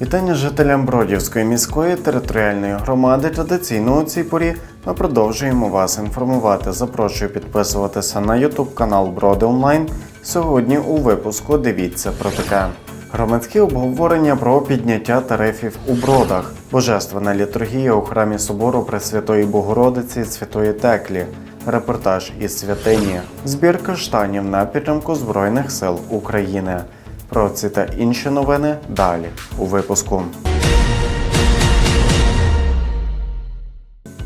Вітання жителям Бродівської міської територіальної громади. Традиційно у цій порі ми продовжуємо вас інформувати. Запрошую підписуватися на YouTube канал Броди Онлайн. Сьогодні у випуску дивіться про таке. Громадські обговорення про підняття тарифів у бродах, божественна літургія у храмі собору Пресвятої Богородиці Святої Теклі, репортаж із святині, збір каштанів на підтримку Збройних сил України. Про ці та інші новини далі у випуску.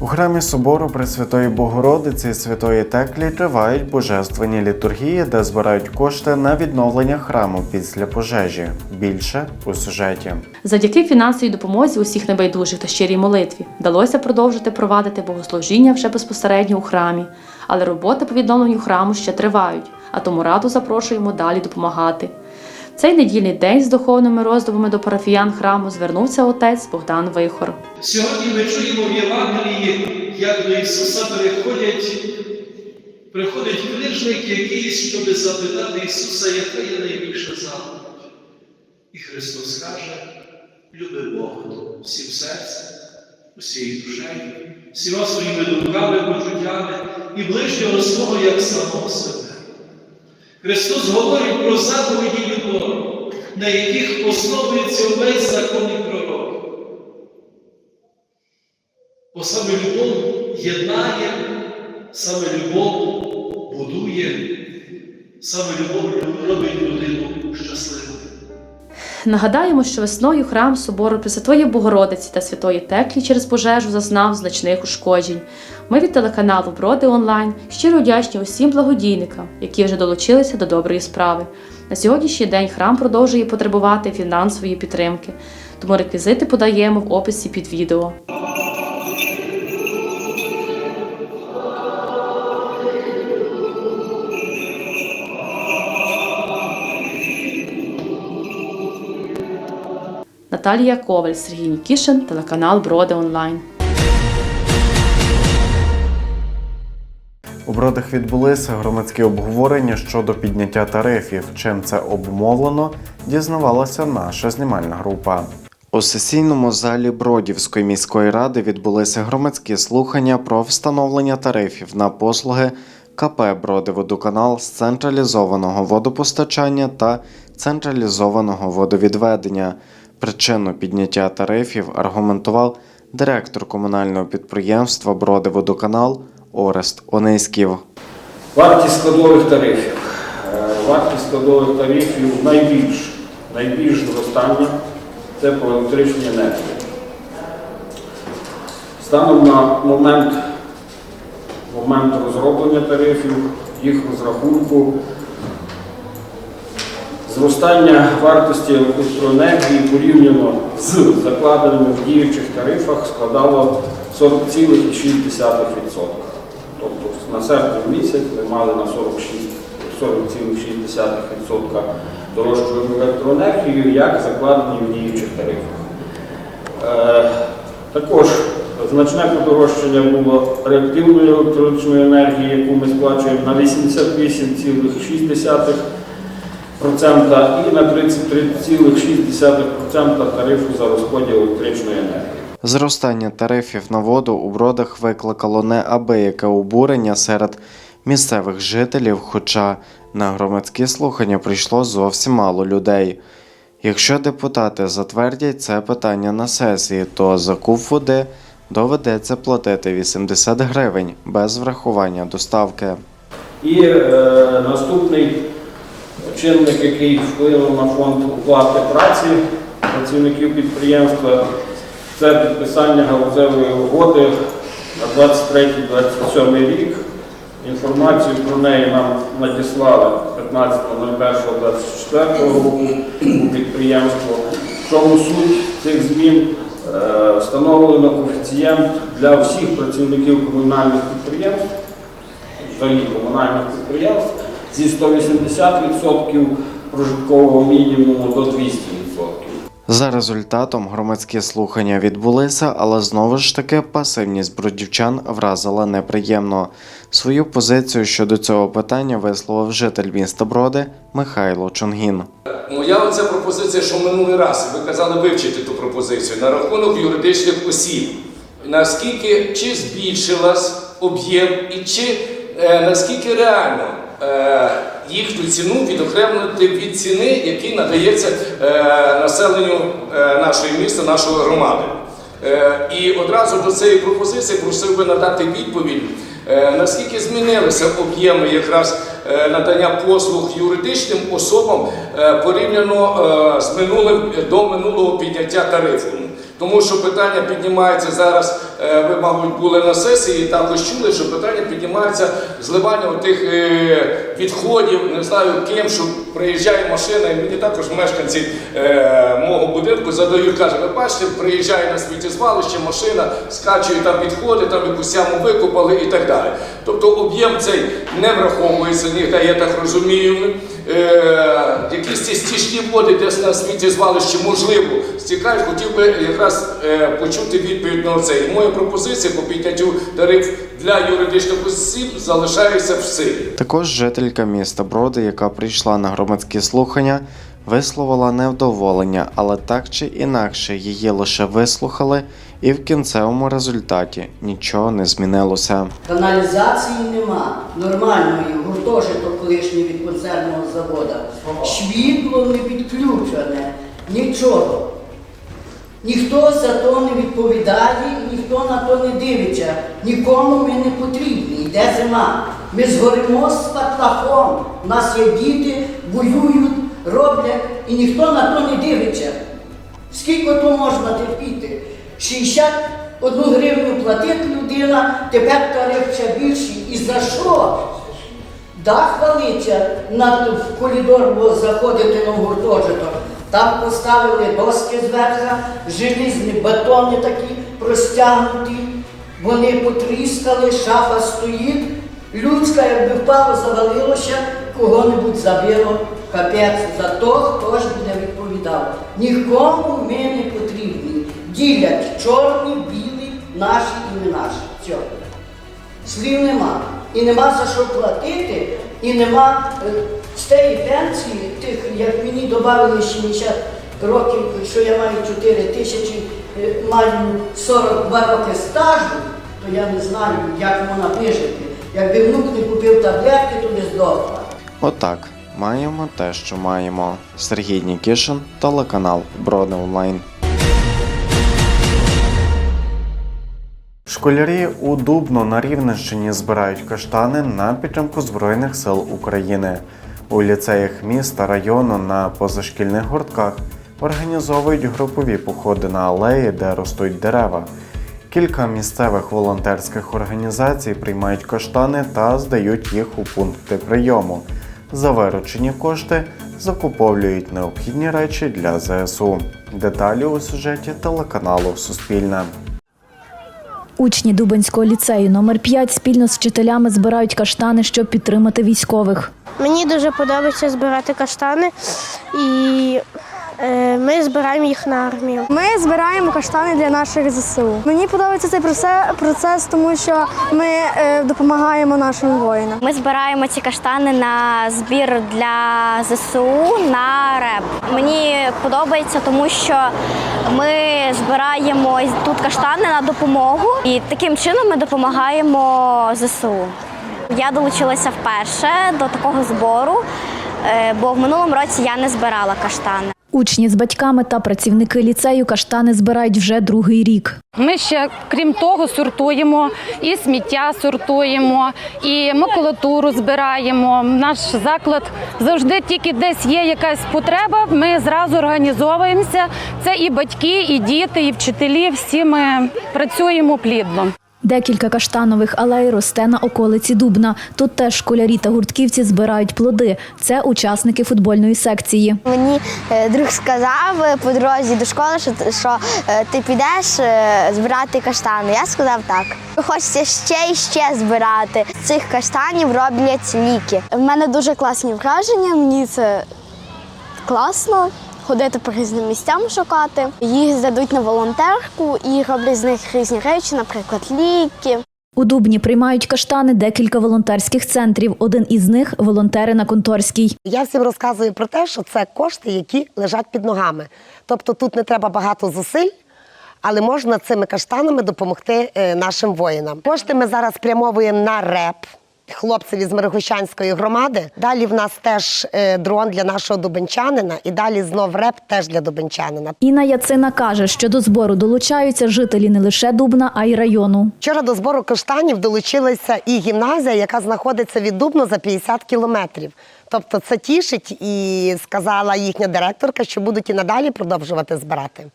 У храмі собору Пресвятої Богородиці Святої Теклі тривають божественні літургії, де збирають кошти на відновлення храму після пожежі. Більше у сюжеті. Завдяки фінансовій допомозі усіх небайдужих та щирій молитві вдалося продовжити провадити богослужіння вже безпосередньо у храмі, але роботи по відновленню храму ще тривають, а тому раду запрошуємо далі допомагати. Цей недільний день з духовними роздумами до парафіян храму звернувся отець Богдан Вихор. Сьогодні ми чуємо в Євангелії, як до Ісуса переходять, приходить книжник якийсь, щоб запитати Ісуса, яка є найбільша заповідь. І Христос каже, люби Бога всім серцем, усією душею, всіма своїми думками, почуттями і ближнього свого як самого себе. Христос говорить про заповіді любові, на яких основується весь закон і пророк. Бо саме любов єднає, саме любов будує, саме любов робить людину щасливою. Нагадаємо, що весною храм собору Пресвятої Богородиці та Святої Теклі через пожежу зазнав значних ушкоджень. Ми від телеканалу Броди Онлайн щиро вдячні усім благодійникам, які вже долучилися до доброї справи. На сьогоднішній день храм продовжує потребувати фінансової підтримки, тому реквізити подаємо в описі під відео. Наталія Коваль, Сергій Нікішин, телеканал Броди Онлайн. У бродах відбулися громадські обговорення щодо підняття тарифів. Чим це обумовлено, дізнавалася наша знімальна група. У сесійному залі Бродівської міської ради відбулися громадські слухання про встановлення тарифів на послуги КП Бродиводоканал з централізованого водопостачання та централізованого водовідведення. Причину підняття тарифів аргументував директор комунального підприємства Бродиводоканал Орест Ониськів. Вартість складових тарифів. Е, Вартість складових тарифів найбільш, найбільш зростання це по електричній енергії. Станом на момент, момент розроблення тарифів, їх розрахунку, зростання вартості електроенергії порівняно з закладеними в діючих тарифах складало 40,6%. Тобто на серпень місяць ми мали на 40,6% дорожчу електроенергію, як закладені в діючих тарифах. Е, також значне подорожчання було реактивної електричної енергії, яку ми сплачуємо на 88,6% і на 33,6% тарифу за розподіл електричної енергії. Зростання тарифів на воду у бродах викликало неабияке обурення серед місцевих жителів, хоча на громадські слухання прийшло зовсім мало людей. Якщо депутати затвердять це питання на сесії, то за куб води доведеться платити 80 гривень без врахування доставки. І е, наступний чинник, який вплинув на фонд оплати праці працівників підприємства, це підписання галузевої угоди на 23-27 рік. Інформацію про неї нам надіслали 15.01.24 року підприємство. В чому суть цих змін? Е, Встановлено коефіцієнт для всіх працівників комунальних підприємств старі комунальних підприємств зі 180% прожиткового мінімуму до 200%. За результатом громадські слухання відбулися, але знову ж таки пасивність бродівчан вразила неприємно. Свою позицію щодо цього питання висловив житель міста Броди Михайло Чунгін. Моя оця пропозиція, що минулий раз ви казали вивчити ту пропозицію на рахунок юридичних осіб. Наскільки чи збільшилась об'єм і чи е, наскільки реально їхню ціну відокремити від ціни, які надається е, населенню е, нашої міста, нашої громади. Е, І одразу до цієї пропозиції просив би надати відповідь, е, наскільки змінилися об'єми якраз е, надання послуг юридичним особам е, порівняно е, з минулим до минулого підняття тарифу. Тому що питання піднімається зараз. Е, Ви, мабуть, були на сесії, також чули, що питання піднімається зливання тих відходів, не знаю ким, що приїжджає машина, і мені також мешканці е, мого будинку задають, кажуть, ви бачите, приїжджає на сміттєзвалище, машина скачує там відходи, там якусь яму викопали і так далі. Тобто об'єм цей не враховується ніде, я так розумію. Е, якісь ці стічні води десь на сміттєзвалищі можливо стікають, хотів би якраз е, почути відповідь на це. І моя пропозиція по підняттю тариф для юридичних осіб залишається в силі. Також жителька міста Броди, яка прийшла на громадські слухання, висловила невдоволення, але так чи інакше її лише вислухали, і в кінцевому результаті нічого не змінилося. Каналізації нема, нормальної, гуртожиток колишній від концерного заводу. Світло не підключене, нічого. Ніхто за то не відповідає, ніхто на то не дивиться. Нікому ми не потрібні. Йде зима. Ми згоримо з патлахом. У нас є діти, воюють, роблять, і ніхто на то не дивиться. Скільки то можна терпіти? 61 гривню платить людина, тепер тариф ще більший. І за що? Дах валиться на в коридор, заходити на гуртожиток. Там поставили доски зверху, желізні бетони такі простягнуті. Вони потріскали, шафа стоїть. Людська, якби впало, завалилося, кого-небудь забило, капець за то, хто ж буде відповідав. Нікому ми не потрібні. Ділять чорні, білі, наші і не наші. Все. Слів нема. І нема за що платити, і нема е, з тієї пенсії, тих, як мені додали 60 років, що я маю 4 тисячі, е, маю 42 роки стажу, то я не знаю, як вона вижити. Якби внук не купив таблетки, то не здохла. Отак, маємо те, що маємо. Сергій Нікішин, телеканал Броди Онлайн. Школярі у Дубно на Рівненщині збирають каштани на підтримку Збройних сил України. У ліцеях міста, району на позашкільних гуртках організовують групові походи на алеї, де ростуть дерева. Кілька місцевих волонтерських організацій приймають каштани та здають їх у пункти прийому. За виручені кошти закуповують необхідні речі для ЗСУ. Деталі у сюжеті телеканалу Суспільне. Учні Дубенського ліцею номер 5 спільно з вчителями збирають каштани, щоб підтримати військових. Мені дуже подобається збирати каштани, і ми збираємо їх на армію. Ми збираємо каштани для наших ЗСУ. Мені подобається цей процес, тому що ми е, допомагаємо нашим воїнам. Ми збираємо ці каштани на збір для ЗСУ на РЕБ. Мені подобається, тому що ми збираємо тут каштани на допомогу, і таким чином ми допомагаємо ЗСУ. Я долучилася вперше до такого збору, е, бо в минулому році я не збирала каштани. Учні з батьками та працівники ліцею каштани збирають вже другий рік. Ми ще, крім того, сортуємо і сміття сортуємо, і макулатуру збираємо. Наш заклад завжди тільки десь є якась потреба. Ми зразу організовуємося. Це і батьки, і діти, і вчителі. Всі ми працюємо плідно. Декілька каштанових алей росте на околиці Дубна. Тут теж школярі та гуртківці збирають плоди. Це учасники футбольної секції. Мені е, друг сказав е, по дорозі до школи, що, що е, ти підеш збирати каштани. Я сказав так. Хочеться ще і ще збирати. З цих каштанів роблять ліки. У мене дуже класні враження. Мені це класно. Ходити по різним місцям шукати. Їх здадуть на волонтерку і роблять з них різні речі, наприклад, ліки. У Дубні приймають каштани декілька волонтерських центрів. Один із них волонтери на Конторській. Я всім розказую про те, що це кошти, які лежать під ногами. Тобто тут не треба багато зусиль, але можна цими каштанами допомогти е, нашим воїнам. Кошти ми зараз спрямовуємо на РЕП. Хлопців із Мирогощанської громади. Далі в нас теж е, дрон для нашого дубенчанина, і далі знов реп теж для дубенчанина. Інна Яцина каже, що до збору долучаються жителі не лише Дубна, а й району. Вчора до збору каштанів долучилася і гімназія, яка знаходиться від Дубну за 50 кілометрів. Тобто це тішить і сказала їхня директорка, що будуть і надалі продовжувати збирати.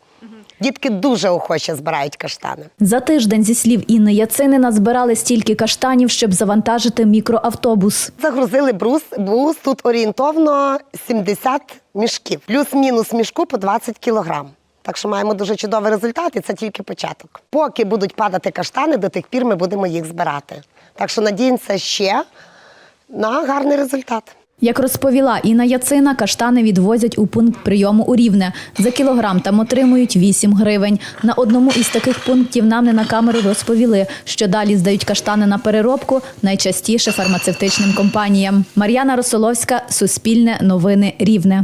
Дітки дуже охоче збирають каштани. За тиждень, зі слів Інни Яцини, назбирали стільки каштанів, щоб завантажити мікроавтобус. Загрузили брус, бус тут орієнтовно 70 мішків, плюс-мінус мішку по 20 кілограм. Так що маємо дуже чудовий результат, і це тільки початок. Поки будуть падати каштани, до тих пір ми будемо їх збирати. Так що надіємося ще на гарний результат. Як розповіла Інна Яцина, каштани відвозять у пункт прийому у Рівне. За кілограм там отримують 8 гривень. На одному із таких пунктів нам не на камеру розповіли, що далі здають каштани на переробку найчастіше фармацевтичним компаніям. Мар'яна Росоловська, Суспільне, Новини Рівне.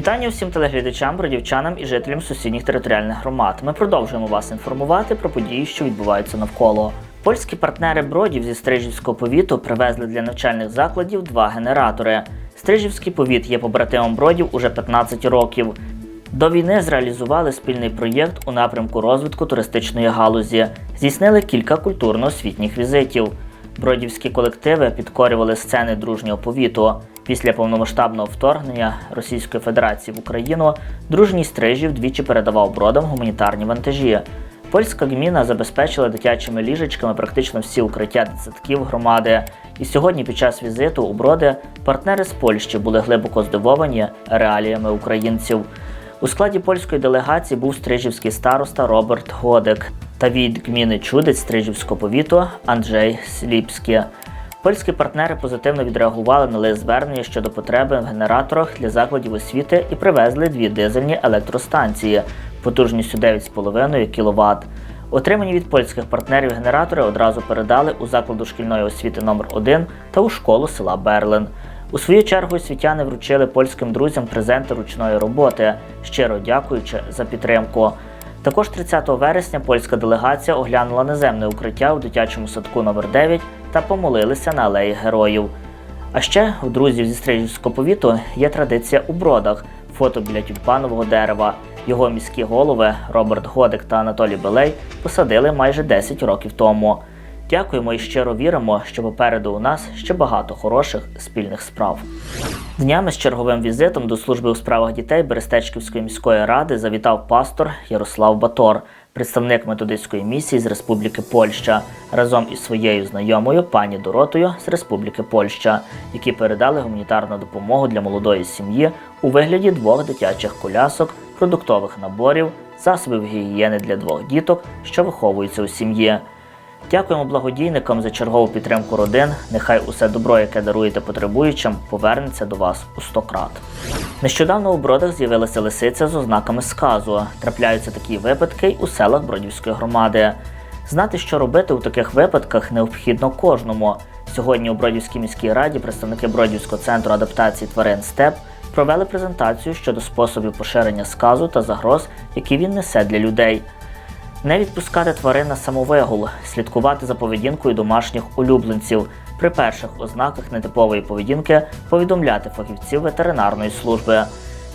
Вітання всім телеглядачам, бродівчанам і жителям сусідніх територіальних громад. Ми продовжуємо вас інформувати про події, що відбуваються навколо. Польські партнери бродів зі Стрижівського повіту привезли для навчальних закладів два генератори. Стрижівський повіт є побратимом бродів уже 15 років. До війни зреалізували спільний проєкт у напрямку розвитку туристичної галузі, здійснили кілька культурно-освітніх візитів. Бродівські колективи підкорювали сцени дружнього повіту. Після повномасштабного вторгнення Російської Федерації в Україну дружній стрижів двічі передавав бродам гуманітарні вантажі. Польська гміна забезпечила дитячими ліжечками практично всі укриття дитсадків громади. І сьогодні, під час візиту у броди, партнери з Польщі були глибоко здивовані реаліями українців. У складі польської делегації був стрижівський староста Роберт Годик та від гміни Чудець Стрижівського повіту Анджей Сліпський. Польські партнери позитивно відреагували на лист звернення щодо потреби в генераторах для закладів освіти і привезли дві дизельні електростанції потужністю 9,5 кВт. Отримані від польських партнерів генератори одразу передали у закладу шкільної освіти номер 1 та у школу села Берлин. У свою чергу освітяни вручили польським друзям презенти ручної роботи, щиро дякуючи за підтримку. Також 30 вересня польська делегація оглянула наземне укриття у дитячому садку номер 9 та помолилися на алеї героїв. А ще у друзів зі Стрижівського повіту є традиція у бродах фото біля тюльпанового дерева. Його міські голови Роберт Годик та Анатолій Белей посадили майже 10 років тому. Дякуємо і щиро віримо, що попереду у нас ще багато хороших спільних справ. Днями з черговим візитом до служби у справах дітей Берестечківської міської ради завітав пастор Ярослав Батор, представник методистської місії з Республіки Польща, разом із своєю знайомою пані Доротою з Республіки Польща, які передали гуманітарну допомогу для молодої сім'ї у вигляді двох дитячих колясок, продуктових наборів, засобів гігієни для двох діток, що виховуються у сім'ї. Дякуємо благодійникам за чергову підтримку родин. Нехай усе добро, яке даруєте потребуючим, повернеться до вас у сто крат. Нещодавно у бродах з'явилася лисиця з ознаками сказу. Трапляються такі випадки й у селах Бродівської громади. Знати, що робити у таких випадках, необхідно кожному. Сьогодні у Бродівській міській раді представники Бродівського центру адаптації тварин СТЕП провели презентацію щодо способів поширення сказу та загроз, які він несе для людей. Не відпускати тварин на самовигул, слідкувати за поведінкою домашніх улюбленців. При перших ознаках нетипової поведінки повідомляти фахівців ветеринарної служби.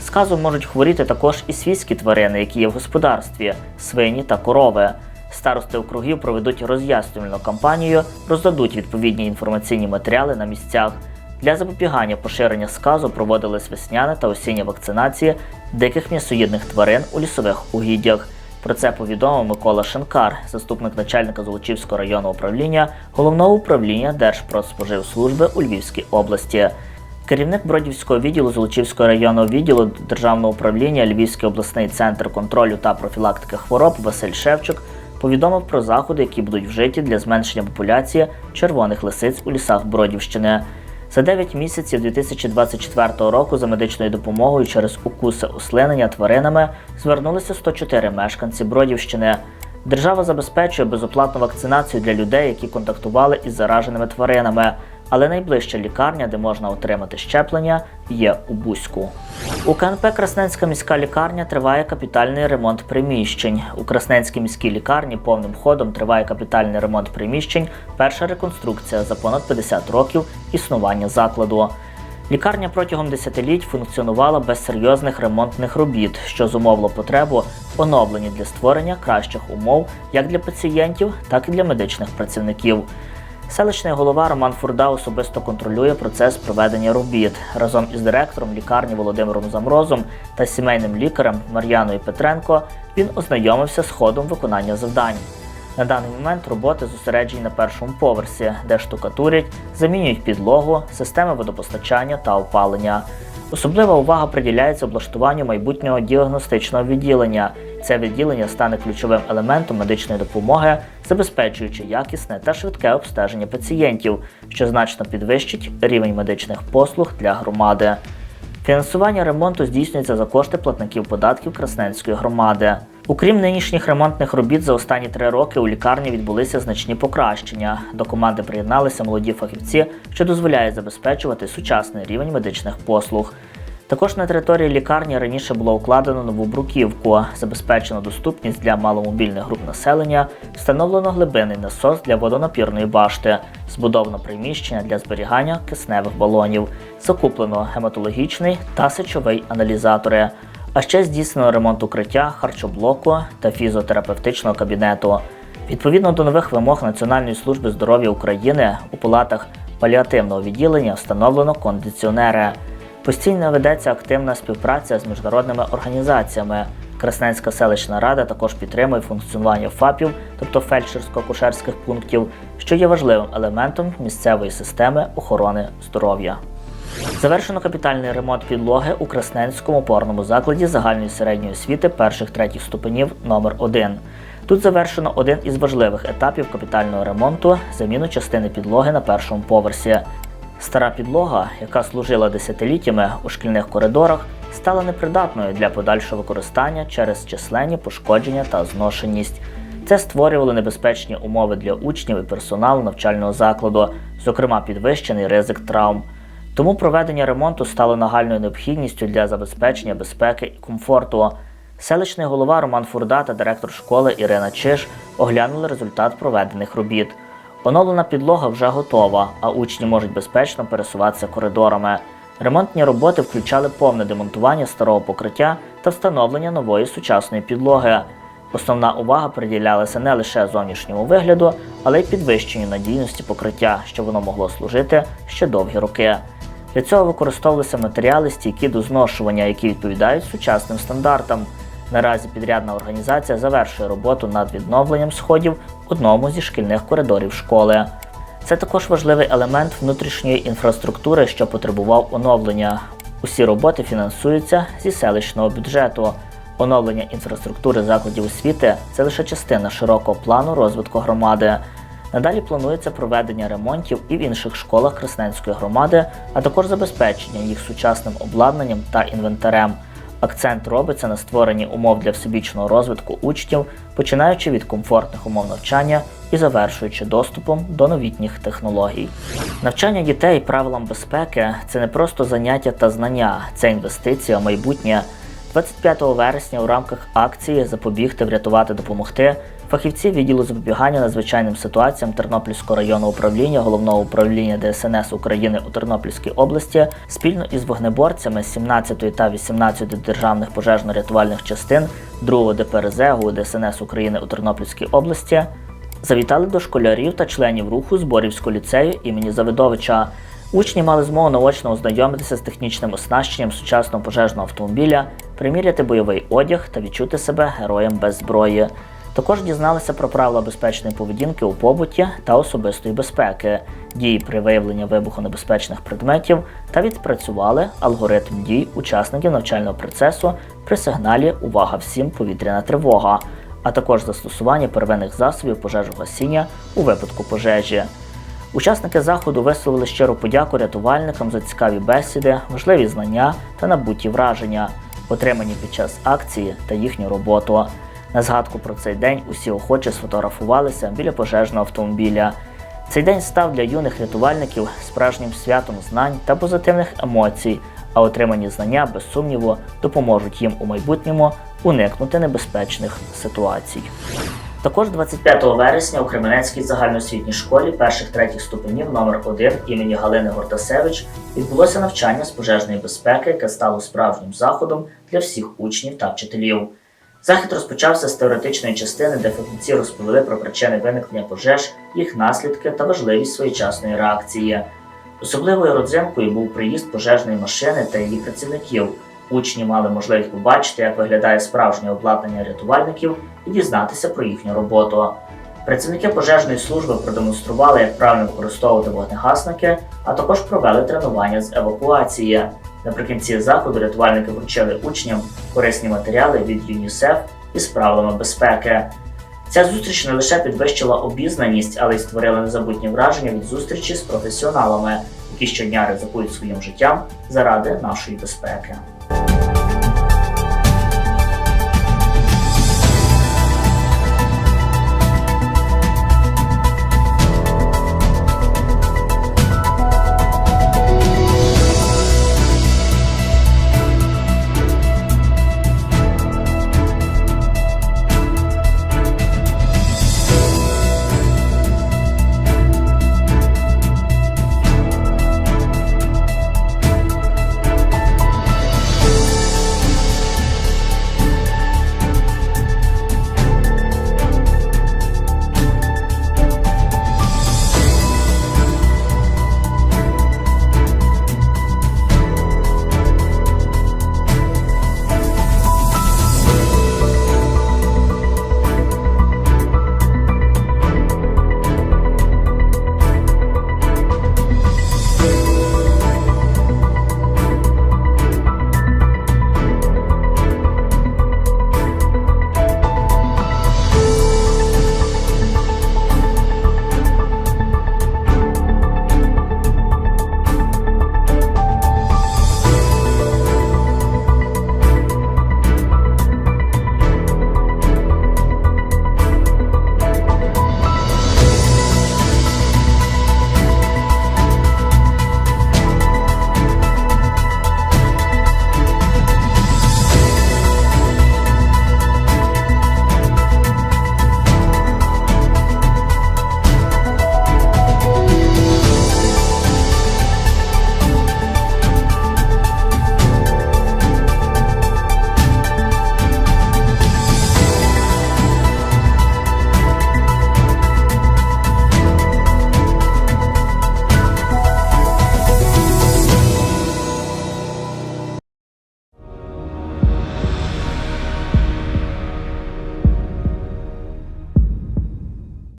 Сказом можуть хворіти також і свійські тварини, які є в господарстві, свині та корови. Старости округів проведуть роз'яснювальну кампанію, роздадуть відповідні інформаційні матеріали на місцях. Для запобігання поширення сказу проводились весняна та осіння вакцинації диких м'ясоїдних тварин у лісових угіддях. Про це повідомив Микола Шенкар, заступник начальника Золочівського районного управління головного управління Держпродспоживслужби у Львівській області. Керівник Бродівського відділу Золочівського районного відділу Державного управління Львівський обласний центр контролю та профілактики хвороб Василь Шевчук повідомив про заходи, які будуть вжиті для зменшення популяції червоних лисиць у лісах Бродівщини. За 9 місяців 2024 року за медичною допомогою через укуси ослинення тваринами звернулися 104 мешканці Бродівщини. Держава забезпечує безоплатну вакцинацію для людей, які контактували із зараженими тваринами. Але найближча лікарня, де можна отримати щеплення, є у Бузьку. У КНП Красненська міська лікарня триває капітальний ремонт приміщень. У Красненській міській лікарні повним ходом триває капітальний ремонт приміщень. Перша реконструкція за понад 50 років існування закладу. Лікарня протягом десятиліть функціонувала без серйозних ремонтних робіт, що зумовило потребу в для створення кращих умов як для пацієнтів, так і для медичних працівників. Селищний голова Роман Фурда особисто контролює процес проведення робіт. Разом із директором лікарні Володимиром Замрозом та сімейним лікарем Мар'яною Петренко він ознайомився з ходом виконання завдань. На даний момент роботи зосереджені на першому поверсі, де штукатурять, замінюють підлогу, системи водопостачання та опалення. Особлива увага приділяється облаштуванню майбутнього діагностичного відділення. Це відділення стане ключовим елементом медичної допомоги, забезпечуючи якісне та швидке обстеження пацієнтів, що значно підвищить рівень медичних послуг для громади. Фінансування ремонту здійснюється за кошти платників податків Красненської громади. Окрім нинішніх ремонтних робіт, за останні три роки у лікарні відбулися значні покращення. До команди приєдналися молоді фахівці, що дозволяє забезпечувати сучасний рівень медичних послуг. Також на території лікарні раніше було укладено нову бруківку, забезпечено доступність для маломобільних груп населення, встановлено глибинний насос для водонапірної башти, збудовано приміщення для зберігання кисневих балонів, закуплено гематологічний та сечовий аналізатори. А ще здійснено ремонт укриття, харчоблоку та фізіотерапевтичного кабінету. Відповідно до нових вимог Національної служби здоров'я України у палатах паліативного відділення встановлено кондиціонери. Постійно ведеться активна співпраця з міжнародними організаціями. Красненська селищна рада також підтримує функціонування ФАПів, тобто фельдшерсько-акушерських пунктів, що є важливим елементом місцевої системи охорони здоров'я. Завершено капітальний ремонт підлоги у Красненському опорному закладі загальної середньої освіти перших третіх ступенів номер 1 Тут завершено один із важливих етапів капітального ремонту заміну частини підлоги на першому поверсі. Стара підлога, яка служила десятиліттями у шкільних коридорах, стала непридатною для подальшого використання через численні пошкодження та зношеність. Це створювало небезпечні умови для учнів і персоналу навчального закладу, зокрема підвищений ризик травм. Тому проведення ремонту стало нагальною необхідністю для забезпечення безпеки і комфорту. Селищний голова Роман Фурда та директор школи Ірина Чиш оглянули результат проведених робіт. Оновлена підлога вже готова, а учні можуть безпечно пересуватися коридорами. Ремонтні роботи включали повне демонтування старого покриття та встановлення нової сучасної підлоги. Основна увага приділялася не лише зовнішньому вигляду, але й підвищенню надійності покриття, щоб воно могло служити ще довгі роки. Для цього використовувалися матеріали стійкі до зношування, які відповідають сучасним стандартам. Наразі підрядна організація завершує роботу над відновленням сходів в одному зі шкільних коридорів школи. Це також важливий елемент внутрішньої інфраструктури, що потребував оновлення. Усі роботи фінансуються зі селищного бюджету. Оновлення інфраструктури закладів освіти це лише частина широкого плану розвитку громади. Надалі планується проведення ремонтів і в інших школах Красненської громади, а також забезпечення їх сучасним обладнанням та інвентарем. Акцент робиться на створенні умов для всебічного розвитку учнів, починаючи від комфортних умов навчання і завершуючи доступом до новітніх технологій. Навчання дітей правилам безпеки це не просто заняття та знання, це інвестиція в майбутнє. 25 вересня у рамках акції Запобігти, врятувати, допомогти фахівці відділу запобігання надзвичайним ситуаціям Тернопільського районного управління головного управління ДСНС України у Тернопільській області спільно із вогнеборцями 17 та 18 державних пожежно-рятувальних частин 2 ДПРЗ ДСНС України у Тернопільській області завітали до школярів та членів руху Зборівського ліцею імені Завидовича. Учні мали змогу наочно ознайомитися з технічним оснащенням сучасного пожежного автомобіля, приміряти бойовий одяг та відчути себе героєм без зброї. Також дізналися про правила безпечної поведінки у побуті та особистої безпеки, дії при виявленні вибухонебезпечних предметів та відпрацювали алгоритм дій учасників навчального процесу при сигналі Увага всім повітряна тривога, а також застосування первинних засобів пожежогасіння у випадку пожежі. Учасники заходу висловили щиру подяку рятувальникам за цікаві бесіди, важливі знання та набуті враження, отримані під час акції та їхню роботу. На згадку про цей день усі охоче сфотографувалися біля пожежного автомобіля. Цей день став для юних рятувальників справжнім святом знань та позитивних емоцій, а отримані знання, без сумніву, допоможуть їм у майбутньому уникнути небезпечних ситуацій. Також 25 вересня у Кременецькій загальноосвітній школі перших третіх ступенів номер 1 імені Галини Гортасевич відбулося навчання з пожежної безпеки, яке стало справжнім заходом для всіх учнів та вчителів. Захід розпочався з теоретичної частини, де фахівці розповіли про причини виникнення пожеж, їх наслідки та важливість своєчасної реакції. Особливою родзинкою був приїзд пожежної машини та її працівників. Учні мали можливість побачити, як виглядає справжнє обладнання рятувальників і дізнатися про їхню роботу. Працівники пожежної служби продемонстрували, як правильно використовувати вогнегасники, а також провели тренування з евакуації. Наприкінці заходу рятувальники вручили учням корисні матеріали від ЮНІСЕФ із правилами безпеки. Ця зустріч не лише підвищила обізнаність, але й створила незабутні враження від зустрічі з професіоналами, які щодня ризикують своїм життям заради нашої безпеки.